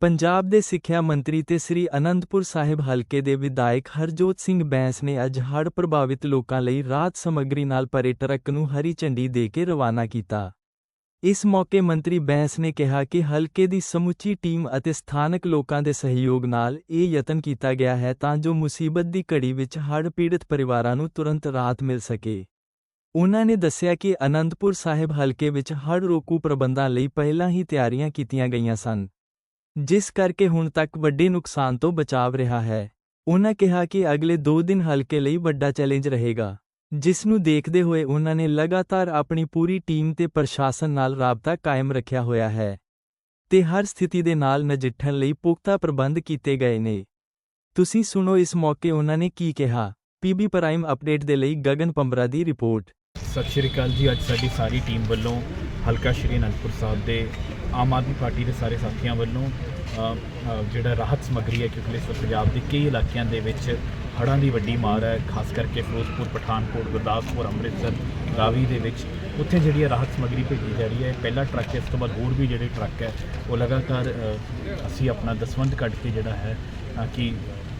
ਪੰਜਾਬ ਦੇ ਸਿੱਖਿਆ ਮੰਤਰੀ ਤੇ ਸ੍ਰੀ ਅਨੰਦਪੁਰ ਸਾਹਿਬ ਹਲਕੇ ਦੇ ਵਿਧਾਇਕ ਹਰਜੋਤ ਸਿੰਘ ਬੈਂਸ ਨੇ ਅੱਜ ਹੜ੍ਹ ਪ੍ਰਭਾਵਿਤ ਲੋਕਾਂ ਲਈ ਰਾਹਤ ਸਮੱਗਰੀ ਨਾਲ ਭਰੇ ਟਰੱਕ ਨੂੰ ਹਰੀ ਝੰਡੀ ਦੇ ਕੇ ਰਵਾਨਾ ਕੀਤਾ। ਇਸ ਮੌਕੇ ਮੰਤਰੀ ਬੈਂਸ ਨੇ ਕਿਹਾ ਕਿ ਹਲਕੇ ਦੀ ਸਮੁੱਚੀ ਟੀਮ ਅਤੇ ਸਥਾਨਕ ਲੋਕਾਂ ਦੇ ਸਹਿਯੋਗ ਨਾਲ ਇਹ ਯਤਨ ਕੀਤਾ ਗਿਆ ਹੈ ਤਾਂ ਜੋ ਮੁਸੀਬਤ ਦੀ ਘੜੀ ਵਿੱਚ ਹੜ੍ਹ ਪੀੜਤ ਪਰਿਵਾਰਾਂ ਨੂੰ ਤੁਰੰਤ ਰਾਹਤ ਮਿਲ ਸਕੇ। ਉਨ੍ਹਾਂ ਨੇ ਦੱਸਿਆ ਕਿ ਅਨੰਦਪੁਰ ਸਾਹਿਬ ਹਲਕੇ ਵਿੱਚ ਹੜ੍ਹ ਰੋਕੂ ਪ੍ਰਬੰਧਾਂ ਲਈ ਪਹਿਲਾਂ ਹੀ ਤਿਆਰੀਆਂ ਕੀਤੀਆਂ ਗਈਆਂ ਸਨ। ਜਿਸ ਕਰਕੇ ਹੁਣ ਤੱਕ ਵੱਡੇ ਨੁਕਸਾਨ ਤੋਂ ਬਚਾਵ ਰਿਹਾ ਹੈ। ਉਨ੍ਹਾਂ ਕਿਹਾ ਕਿ ਅਗਲੇ 2 ਦਿਨ ਹਲਕੇ ਲਈ ਵੱਡਾ ਚੈਲੰਜ ਰਹੇਗਾ। ਜਿਸ ਨੂੰ ਦੇਖਦੇ ਹੋਏ ਉਨ੍ਹਾਂ ਨੇ ਲਗਾਤਾਰ ਆਪਣੀ ਪੂਰੀ ਟੀਮ ਤੇ ਪ੍ਰਸ਼ਾਸਨ ਨਾਲ ਰਾਬਤਾ ਕਾਇਮ ਰੱਖਿਆ ਹੋਇਆ ਹੈ ਤੇ ਹਰ ਸਥਿਤੀ ਦੇ ਨਾਲ ਨਜਿੱਠਣ ਲਈ ਪੁਖਤਾ ਪ੍ਰਬੰਧ ਕੀਤੇ ਗਏ ਨੇ। ਤੁਸੀਂ ਸੁਣੋ ਇਸ ਮੌਕੇ ਉਹਨਾਂ ਨੇ ਕੀ ਕਿਹਾ। ਪੀਬੀ ਪ੍ਰਾਈਮ ਅਪਡੇਟ ਦੇ ਲਈ ਗਗਨ ਪੰਬਰਾ ਦੀ ਰਿਪੋਰਟ। ਸਤਿ ਸ਼੍ਰੀ ਅਕਾਲ ਜੀ। ਅੱਜ ਸਾਡੀ ਸਾਰੀ ਟੀਮ ਵੱਲੋਂ ਹਲਕਾ ਸ਼੍ਰੀ ਅਨੰਦਪੁਰ ਸਾਹਿਬ ਦੇ ਆਮ ਆਦਮੀ ਪਾਰਟੀ ਦੇ ਸਾਰੇ ਸਾਥੀਆਂ ਵੱਲੋਂ ਜਿਹੜਾ ਰਾਹਤ ਸਮੱਗਰੀ ਹੈ, ਕਿਉਂਕਿ ਇਸ ਪੰਜਾਬ ਦੇ ਕਈ ਇਲਾਕਿਆਂ ਦੇ ਵਿੱਚ ਹੜ੍ਹਾਂ ਦੀ ਵੱਡੀ ਮਾਰ ਹੈ, ਖਾਸ ਕਰਕੇ ਫਿਰੋਜ਼ਪੁਰ, ਪਠਾਨਕੋਟ, ਗੁਰਦਾਸਪੁਰ, ਅੰਮ੍ਰਿਤਸਰ, ਰਾਵੀ ਦੇ ਵਿੱਚ। ਉੱਥੇ ਜਿਹੜੀ ਹੈ ਰਾਹਤ ਸਮੱਗਰੀ ਭੇਜੀ ਜਾ ਰਹੀ ਹੈ, ਪਹਿਲਾ ਟਰੱਕ ਹੈ, ਇਸ ਤੋਂ ਬਾਅਦ ਹੋਰ ਵੀ ਜਿਹੜੇ ਟਰੱਕ ਹੈ, ਉਹ ਲਗਾਤਾਰ ਅਸੀਂ ਆਪਣਾ ਦਸਵੰਧ ਕੱਢ ਕੇ ਜਿਹੜਾ ਹੈ ਕਿ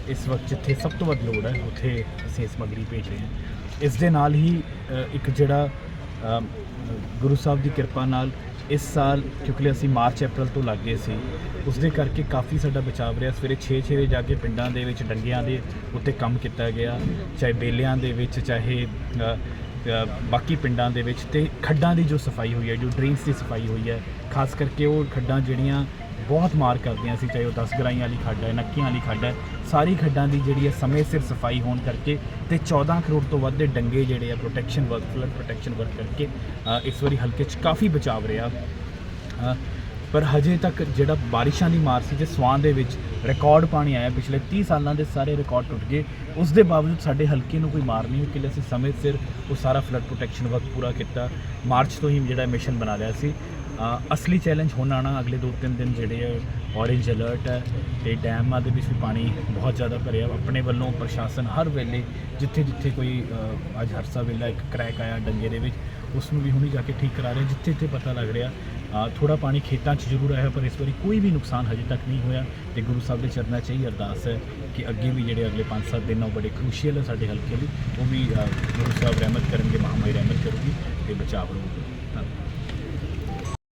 ਇਸ ਵਕਤ ਜਿੱਥੇ ਸਭ ਤੋਂ ਵੱਧ ਲੋੜ ਹੈ, ਉੱਥੇ ਅਸੀਂ ਇਹ ਸਮੱਗਰੀ ਭੇਜ ਰਹੇ ਹਾਂ। ਇਸ ਦੇ ਨਾਲ ਹੀ ਇੱਕ ਜਿਹੜਾ ਗੁਰੂ ਸਾਹਿਬ ਦੀ ਕਿਰਪਾ ਨਾਲ ਇਸ ਸਾਲ, ਕਿਉਂਕਿ ਅਸੀਂ ਮਾਰਚ, ਅਪ੍ਰੈਲ ਤੋਂ ਲੱਗ ਗਏ ਸੀ, ਉਸ ਦੇ ਕਰਕੇ ਕਾਫੀ ਸਾਡਾ ਬਚਾਵ ਰਿਹਾ। ਸਵੇਰੇ 6-6 ਵਜੇ ਜਾ ਕੇ ਪਿੰਡਾਂ ਦੇ ਵਿੱਚ, ਡੰਗਿਆਂ ਦੇ ਉੱਤੇ ਕੰਮ ਕੀਤਾ ਗਿਆ, ਚਾਹੇ ਬੇਲਿਆਂ ਦੇ ਵਿੱਚ, ਚਾਹੇ ਬਾਕੀ ਪਿੰਡਾਂ ਦੇ ਵਿੱਚ, ਤੇ ਖੱਡਾਂ ਦੀ ਜੋ ਸਫ਼ਾਈ ਹੋਈ ਹੈ, ਜੋ ਡਰੇਨਸ ਦੀ ਸਫ਼ਾਈ ਹੋਈ ਹੈ, ਖਾਸ ਕਰਕੇ ਉਹ ਖੱਡਾਂ ਜਿਹੜੀਆਂ ਬਹੁਤ ਮਾਰ ਕਰਦੀਆਂ ਸੀ, ਚਾਹੇ ਉਹ 10 ਗਰਾਈਆਂ ਵਾਲੀ ਖੱਡ ਹੈ, ਨੱਕੀਆਂ ਵਾਲੀ ਖੱਡ ਹੈ, ਸਾਰੀ ਖੱਡਾਂ ਦੀ ਜਿਹੜੀ ਹੈ ਸਮੇਂ ਸਿਰ ਸਫ਼ਾਈ ਹੋਣ ਕਰਕੇ ਤੇ 14 ਕਰੋੜ ਤੋਂ ਵੱਧ ਦੇ ਡੰਗੇ ਜਿਹੜੇ ਆ protection work flood protection work ਕਰਕੇ ਇਸ ਵਾਰੀ ਹਲਕੇ 'ਚ ਕਾਫੀ ਬਚਾਵ ਰਿਹਾ। ਪਰ ਹਜੇ ਤੱਕ ਜਿਹੜਾ ਬਾਰਿਸ਼ਾਂ ਦੀ ਮਾਰ ਸੀ ਜੇ ਸਵਾਨ ਦੇ ਵਿੱਚ ਰਿਕਾਰਡ ਪਾਣੀ ਆਇਆ ਪਿਛਲੇ 30 ਸਾਲਾਂ ਦੇ ਸਾਰੇ ਰਿਕਾਰਡ ਟੁੱਟ ਗਏ। ਉਸ ਦੇ ਬਾਵਜੂਦ ਸਾਡੇ ਹਲਕੇ ਨੂੰ ਕੋਈ ਮਾਰ ਨਹੀਂ ਹੋਈ ਕਿ ਅਸੀਂ ਸਮੇਂ ਸਿਰ ਉਹ ਸਾਰਾ ਫਲੱਡ ਪ੍ਰੋਟੈਕਸ਼ਨ ਵਰਕ ਪੂਰਾ ਕੀਤਾ। ਮਾਰਚ ਤੋਂ ਹੀ ਜਿਹੜਾ ਮਿਸ਼ਨ ਬਣਾ ਲਿਆ ਸੀ। ਅਸਲੀ ਚੈਲੰਜ ਹੁਣ ਆਣਾ ਅਗਲੇ 2-3 ਦਿਨ ਜਿਹੜੇ ਆ ਔਰੇਂਜ ਅਲਰਟ ਹੈ ਤੇ ਡੈਮਾਂ ਦੇ ਵਿੱਚ ਵੀ ਪਾਣੀ ਬਹੁਤ ਜ਼ਿਆਦਾ ਭਰਿਆ। ਆਪਣੇ ਵੱਲੋਂ ਪ੍ਰਸ਼ਾਸਨ ਹਰ ਵੇਲੇ ਜਿੱਥੇ ਜਿੱਥੇ ਕੋਈ ਅ, ਅੱਜ ਹਰਸਾ ਵੇਲਾ ਇੱਕ ਕਰੈਕ ਆਇਆ ਡੰਗੇ ਦੇ ਵਿੱਚ ਉਸ ਨੂੰ ਵੀ ਹੁਣੀ ਜਾ ਕੇ ਠੀਕ ਕਰਾ ਰਹੇ ਜਿੱਥੇ ਜਿੱਥੇ ਪਤਾ ਲੱਗ ਰਿਹਾ ਥੋੜਾ ਪਾਣੀ ਖੇਤਾਂ 'ਚ ਜ਼ਰੂਰ ਆਇਆ, ਪਰ ਇਸ ਵਾਰੀ ਕੋਈ ਵੀ ਨੁਕਸਾਨ ਹਜੇ ਤੱਕ ਨਹੀਂ ਹੋਇਆ ਤੇ ਗੁਰੂ ਸਾਹਿਬ ਦੇ ਚਰਨਾਂ 'ਚ ਹੀ ਅਰਦਾਸ ਹੈ ਕਿ ਅੱਗੇ ਵੀ ਜਿਹੜੇ ਅਗਲੇ 5-7 ਦਿਨ ਆ, ਉਹ ਬੜੇ ਕ੍ਰੂਸ਼ੀਅਲ ਹੈ ਸਾਡੇ ਹਲਕੇ ਲਈ, ਉਹ ਵੀ ਗੁਰੂ ਸਾਹਿਬ ਰਹਿਮਤ ਕਰਨਗੇ ਮਹਾਮਾਈ ਰਹਿਮਤ ਕਰੂਗੀ ਤੇ ਬਚਾਅ ਰਹੂਗੀ ਧੰਨਵਾਦ।